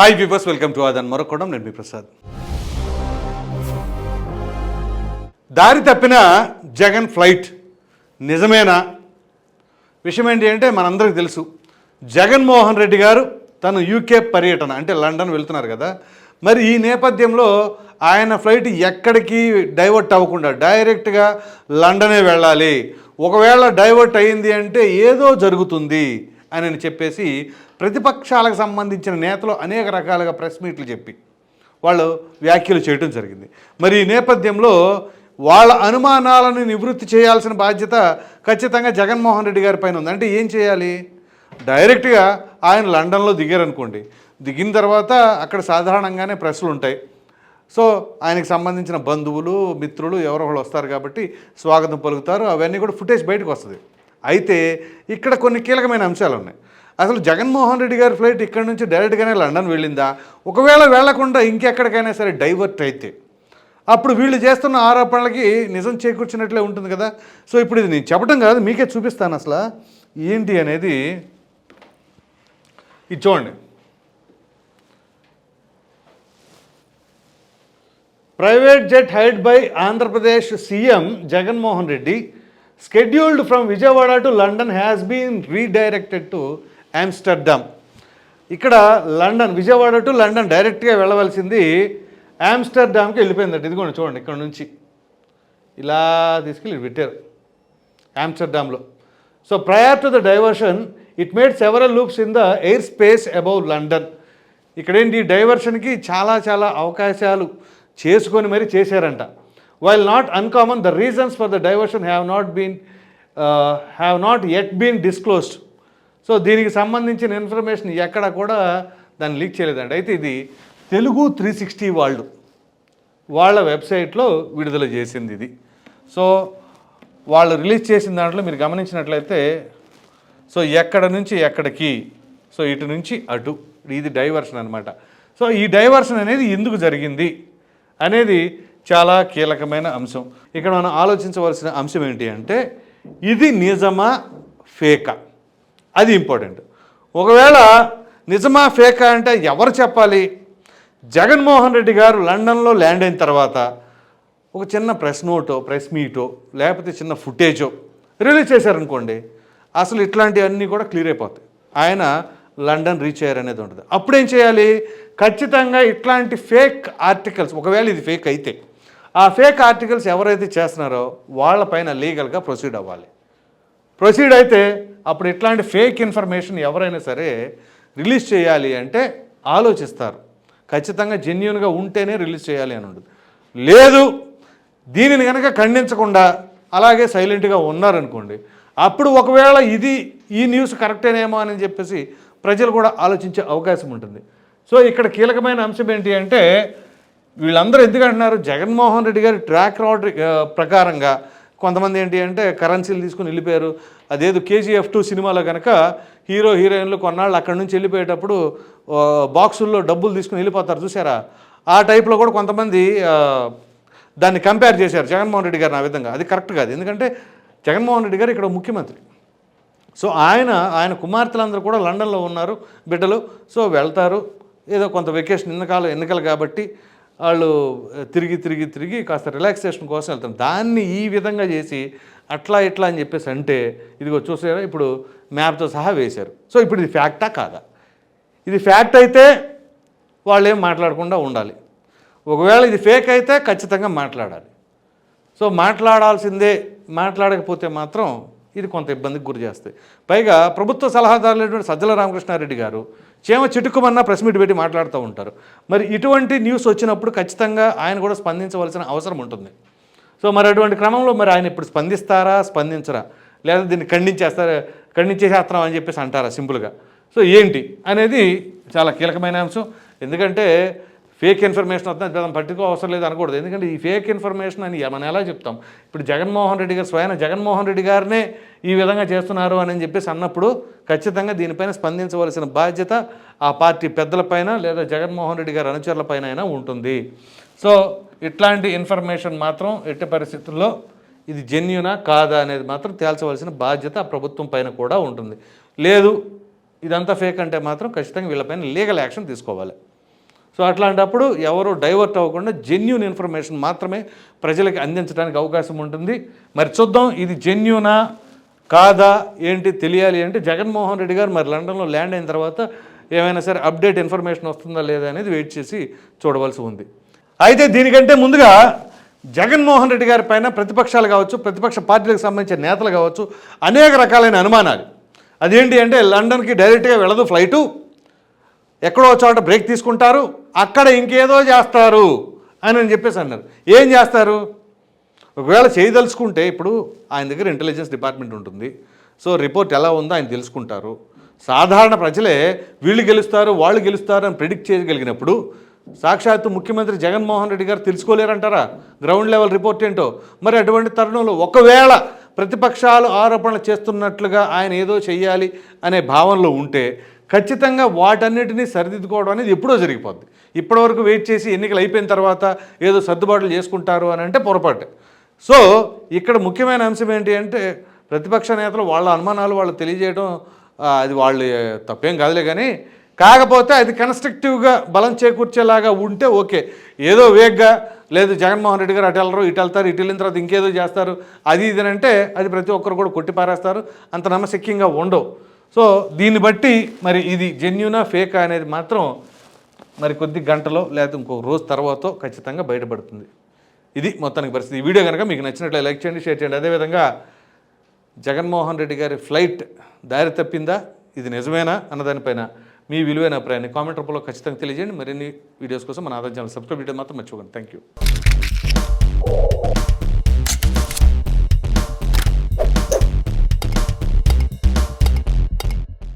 Hi peepers welcome to అదన్ మరొకడం నేను మీ ప్రసాద్. దారి తప్పిన జగన్ ఫ్లైట్ నిజమేనా? విషయం ఏంటి అంటే మనందరికి తెలుసు. జగన్మోహన్ రెడ్డి గారు తను యూకే పర్యటన అంటే లండన్ వెళ్తున్నారు కదా. మరి ఈ నేపథ్యంలో ఆయన ఫ్లైట్ ఎక్కడికి డైవర్ట్ అవ్వకుండా డైరెక్ట్గా లండనే వెళ్ళాలి. ఒకవేళ డైవర్ట్ అయింది అంటే ఏదో జరుగుతుంది. అని చెప్పేసి ప్రతిపక్షాలకు సంబంధించిన నేతలు అనేక రకాలుగా ప్రెస్ మీట్లు చెప్పి వాళ్ళు వ్యాఖ్యలు చేయడం జరిగింది. మరి ఈ నేపథ్యంలో వాళ్ళ అనుమానాలను నివృత్తి చేయాల్సిన బాధ్యత ఖచ్చితంగా జగన్మోహన్ రెడ్డి గారి పైన ఉంది. అంటే ఏం చేయాలి? డైరెక్ట్గా ఆయన లండన్లో దిగారనుకోండి. దిగిన తర్వాత అక్కడ సాధారణంగానే ప్రెస్లు ఉంటాయి. సో ఆయనకి సంబంధించిన బంధువులు మిత్రులు ఎవరో ఒకళ్ళు వస్తారు కాబట్టి స్వాగతం పలుకుతారు. అవన్నీ కూడా ఫుటేజ్ బయటకు వస్తుంది. అయితే ఇక్కడ కొన్ని కీలకమైన అంశాలు ఉన్నాయి. అసలు జగన్మోహన్ రెడ్డి గారి ఫ్లైట్ ఇక్కడ నుంచి డైరెక్ట్గానే లండన్ వెళ్ళిందా? ఒకవేళ వెళ్ళకుండా ఇంకెక్కడికైనా సరే డైవర్ట్ అయితే. అప్పుడు వీళ్ళు చేస్తున్న ఆరోపణలకి నిజం చేకూర్చినట్లే ఉంటుంది కదా. సో ఇప్పుడు ఇది నేను చెప్పడం కాదు మీకే చూపిస్తాను అసలు. ఏంటి అనేది? ఇది చూడండి. Private jet hired by Andhra Pradesh CM Jaganmohan Reddy scheduled from Vijayawada to London has been redirected to Amsterdam ఇక్కడ లండన్ విజయవాడ టు లండన్ డైరెక్ట్గా వెళ్ళవలసింది ఆమ్స్టర్డామ్కి వెళ్ళిపోయిందట. ఇదిగోండి చూడండి ఇక్కడ నుంచి. ఇలా తీసుకెళ్ళి పెట్టారు ఆమ్స్టర్డామ్లో so prior to the diversion it made several loops in the air space above London ఇక్కడేంటి? డైవర్షన్కి చాలా చాలా అవకాశాలు చేసుకొని మరి చేశారంట. While not uncommon the reasons for the diversion have not been have not at been disclosed so దీనికి సంబంధించిన information ఎక్కడ కూడా దాన్ని లీక్ చేయలేదండి. అయితే ఇది తెలుగు త్రీ సిక్స్టీ వాళ్ళు వాళ్ళ వెబ్సైట్లో విడుదల చేసింది ఇది. సో వాళ్ళు రిలీజ్ చేసిన దాంట్లో మీరు గమనించినట్లయితే సో ఎక్కడ నుంచి ఎక్కడికి సో ఇటు నుంచి అటు. ఇది డైవర్షన్ అనమాట సో ఈ డైవర్షన్ అనేది ఎందుకు జరిగింది అనేది చాలా కీలకమైన అంశం. ఇక్కడ మనం ఆలోచించవలసిన అంశం ఏంటి అంటే ఇది నిజమా ఫేకా? అది ఇంపార్టెంట్. ఒకవేళ నిజమా ఫేకా అంటే ఎవరు చెప్పాలి? జగన్మోహన్ రెడ్డి గారు లండన్లో ల్యాండ్ అయిన తర్వాత ఒక చిన్న ప్రెస్ నోటో ప్రెస్ మీటో లేకపోతే చిన్న ఫుటేజో రిలీజ్ చేశారనుకోండి అసలు ఇట్లాంటివన్నీ కూడా క్లియర్ అయిపోతాయి. ఆయన లండన్ రీచ్ అయ్యారనేది ఉంటుంది. అప్పుడేం చేయాలి? ఖచ్చితంగా ఇట్లాంటి ఫేక్ ఆర్టికల్స్ ఒకవేళ ఇది ఫేక్ అయితే ఆ ఫేక్ ఆర్టికల్స్ ఎవరైతే చేస్తున్నారో వాళ్ళపైన లీగల్గా ప్రొసీడ్ అవ్వాలి. ప్రొసీడ్ అయితే అప్పుడు ఇట్లాంటి ఫేక్ ఇన్ఫర్మేషన్ ఎవరైనా సరే రిలీజ్ చేయాలి అంటే ఆలోచిస్తారు. ఖచ్చితంగా జెన్యున్గా ఉంటేనే రిలీజ్ చేయాలి అని ఉండదు లేదు దీనిని కనుక ఖండించకుండా అలాగే సైలెంట్గా ఉన్నారనుకోండి అప్పుడు ఒకవేళ ఇది ఈ న్యూస్ కరెక్టేనేమో అని చెప్పేసి ప్రజలు కూడా ఆలోచించే అవకాశం ఉంటుంది. సో ఇక్కడ కీలకమైన అంశం ఏంటి అంటే వీళ్ళందరూ ఎందుకు అంటున్నారు జగన్మోహన్ రెడ్డి గారి ట్రాక్ రాడ్ ప్రకారంగా కొంతమంది ఏంటి అంటే కరెన్సీలు తీసుకుని వెళ్ళిపోయారు. అదేదో కేజీఎఫ్ టూ సినిమాలో కనుక హీరో హీరోయిన్లు కొన్నాళ్ళు అక్కడి నుంచి వెళ్ళిపోయేటప్పుడు బాక్సుల్లో డబ్బులు తీసుకుని వెళ్ళిపోతారు చూసారా ఆ టైప్లో కూడా కొంతమంది దాన్ని కంపేర్ చేశారు జగన్మోహన్ రెడ్డి గారు ఆ విధంగా. అది కరెక్ట్ కాదు. ఎందుకంటే జగన్మోహన్ రెడ్డి గారు ఇక్కడ ముఖ్యమంత్రి. సో ఆయన ఆయన కుమార్తెలందరూ కూడా లండన్లో ఉన్నారు బిడ్డలు. సో వెళ్తారు. ఏదో కొంత వెకేషన్ ఎన్నికలు ఎన్నికలు కాబట్టి వాళ్ళు తిరిగి తిరిగి తిరిగి కాస్త రిలాక్సేషన్ కోసం వెళ్తాం. దాన్ని ఈ విధంగా చేసి అట్లా ఇట్లా అని చెప్పేసి అంటే ఇదిగో చూసారా ఇప్పుడు మ్యాప్తో సహా వేశారు. సో ఇప్పుడు ఇది ఫ్యాక్టా కాదా? ఇది ఫ్యాక్ట్ అయితే వాళ్ళు ఏం మాట్లాడకుండా ఉండాలి. ఒకవేళ ఇది ఫేక్ అయితే ఖచ్చితంగా మాట్లాడాలి. సో మాట్లాడాల్సిందే మాట్లాడకపోతే మాత్రం ఇది కొంత ఇబ్బందికి గురి చేస్తాయి. పైగా ప్రభుత్వ సలహాదారులైనటువంటి సజ్జల రామకృష్ణారెడ్డి గారు చేమ చిటుకుమన్నా ప్రెస్ మీట్ పెట్టి మాట్లాడుతూ ఉంటారు. మరి ఇటువంటి న్యూస్ వచ్చినప్పుడు ఖచ్చితంగా ఆయన కూడా స్పందించవలసిన అవసరం ఉంటుంది. సో మరి అటువంటి క్రమంలో మరి ఆయన ఇప్పుడు స్పందిస్తారా స్పందించరా? లేదా దీన్ని ఖండించేస్తారా ఖండించేసేస్తున్నాం అని చెప్పేసి అంటారా సింపుల్గా? సో ఏంటి అనేది చాలా కీలకమైన అంశం. ఎందుకంటే ఫేక్ ఇన్ఫర్మేషన్ వస్తుంది పెద్ద పట్టుకో అవసరం లేదు అనకూడదు. ఎందుకంటే ఈ ఫేక్ ఇన్ఫర్మేషన్ అని మనం ఎలా చెప్తాం? ఇప్పుడు జగన్మోహన్ రెడ్డి గారు స్వయం జగన్మోహన్ రెడ్డి గారినే ఈ విధంగా చేస్తున్నారు అని చెప్పేసి అన్నప్పుడు ఖచ్చితంగా దీనిపైన స్పందించవలసిన బాధ్యత ఆ పార్టీ పెద్దలపైన లేదా జగన్మోహన్ రెడ్డి గారి అనుచరులపైన అయినా ఉంటుంది. సో ఇట్లాంటి ఇన్ఫర్మేషన్ మాత్రం ఎట్టి పరిస్థితుల్లో ఇది జెన్యునా కాదా అనేది మాత్రం తేల్చవలసిన బాధ్యత ఆ ప్రభుత్వం పైన కూడా ఉంటుంది. లేదు ఇదంతా ఫేక్ అంటే మాత్రం ఖచ్చితంగా వీళ్ళపైన లీగల్ యాక్షన్ తీసుకోవాలి. సో అట్లాంటప్పుడు ఎవరు డైవర్ట్ అవ్వకుండా జెన్యున్ ఇన్ఫర్మేషన్ మాత్రమే ప్రజలకు అందించడానికి అవకాశం ఉంటుంది. మరి చూద్దాం ఇది జెన్యునా కాదా ఏంటి తెలియాలి అంటే జగన్మోహన్ రెడ్డి గారు మరి లండన్లో ల్యాండ్ అయిన తర్వాత ఏమైనా సరే అప్డేట్ ఇన్ఫర్మేషన్ వస్తుందా లేదా అనేది వెయిట్ చేసి చూడవలసి ఉంది. అయితే దీనికంటే ముందుగా జగన్మోహన్ రెడ్డి గారి పైన ప్రతిపక్షాలు కావచ్చు ప్రతిపక్ష పార్టీలకు సంబంధించిన నేతలు కావచ్చు అనేక రకాలైన అనుమానాలు. అదేంటి అంటే లండన్కి డైరెక్ట్గా వెళ్ళదు ఫ్లైటు. ఎక్కడో చోట బ్రేక్ తీసుకుంటారు అక్కడ ఇంకేదో చేస్తారు అని అని చెప్పేసి అన్నారు. ఏం చేస్తారు? ఒకవేళ చేయదలుచుకుంటే ఇప్పుడు ఆయన దగ్గర ఇంటెలిజెన్స్ డిపార్ట్మెంట్ ఉంటుంది. సో రిపోర్ట్ ఎలా ఉందో ఆయన తెలుసుకుంటారు. సాధారణ ప్రజలే వీళ్ళు గెలుస్తారు వాళ్ళు గెలుస్తారు అని ప్రిడిక్ట్ చేయగలిగినప్పుడు సాక్షాత్తు ముఖ్యమంత్రి జగన్మోహన్ రెడ్డి గారు తెలుసుకోలేరంటారా? గ్రౌండ్ లెవెల్ రిపోర్ట్ ఏంటో? మరి అటువంటి తరుణంలో ఒకవేళ ప్రతిపక్షాలు ఆరోపణలు చేస్తున్నట్లుగా ఆయన ఏదో చేయాలి అనే భావనలో ఉంటే ఖచ్చితంగా వాటన్నిటినీ సరిదిద్దుకోవడం అనేది ఎప్పుడో జరిగిపోద్ది. ఇప్పటివరకు వెయిట్ చేసి ఎన్నికలు అయిపోయిన తర్వాత ఏదో సర్దుబాట్లు చేసుకుంటారు అని అంటే పొరపాటు. సో ఇక్కడ ముఖ్యమైన అంశం ఏంటి అంటే ప్రతిపక్ష నేతలు వాళ్ళ అనుమానాలు వాళ్ళు తెలియజేయడం అది వాళ్ళు తప్పేం కాదులే కానీ కాకపోతే అది కన్స్ట్రక్టివ్గా బలం చేకూర్చేలాగా ఉంటే ఓకే. ఏదో వేగ్గా లేదు జగన్మోహన్ రెడ్డి గారు అటు వెళ్ళరు ఇటు వెళ్తారు ఇటు వెళ్ళిన తర్వాత ఇంకేదో చేస్తారు అది ఇది అంటే అది ప్రతి ఒక్కరు కూడా కొట్టిపారేస్తారు అంత నమ్మశక్యంగా ఉండవు. సో దీన్ని బట్టి మరి ఇది జెన్యునా ఫేక్ అనేది మాత్రం మరి కొద్ది గంటలో లేకపోతే ఇంకో రోజు తర్వాత ఖచ్చితంగా బయటపడుతుంది. ఇది మొత్తానికి పరిస్థితి. ఈ వీడియో కనుక మీకు నచ్చినట్లయితే లైక్ చేయండి షేర్ చేయండి. అదేవిధంగా జగన్మోహన్ రెడ్డి గారి ఫ్లైట్ దారి తప్పిందా? ఇది నిజమేనా? అన్నదానిపైన మీ విలువైన అభిప్రాయాన్ని కామెంట్ రూపంలో ఖచ్చితంగా తెలియజేయండి. మరిన్ని వీడియోస్ కోసం మన ఆదాయం ఛానల్ సబ్స్క్రైబ్ చేయడం మాత్రం మర్చిపోకండి. Thank you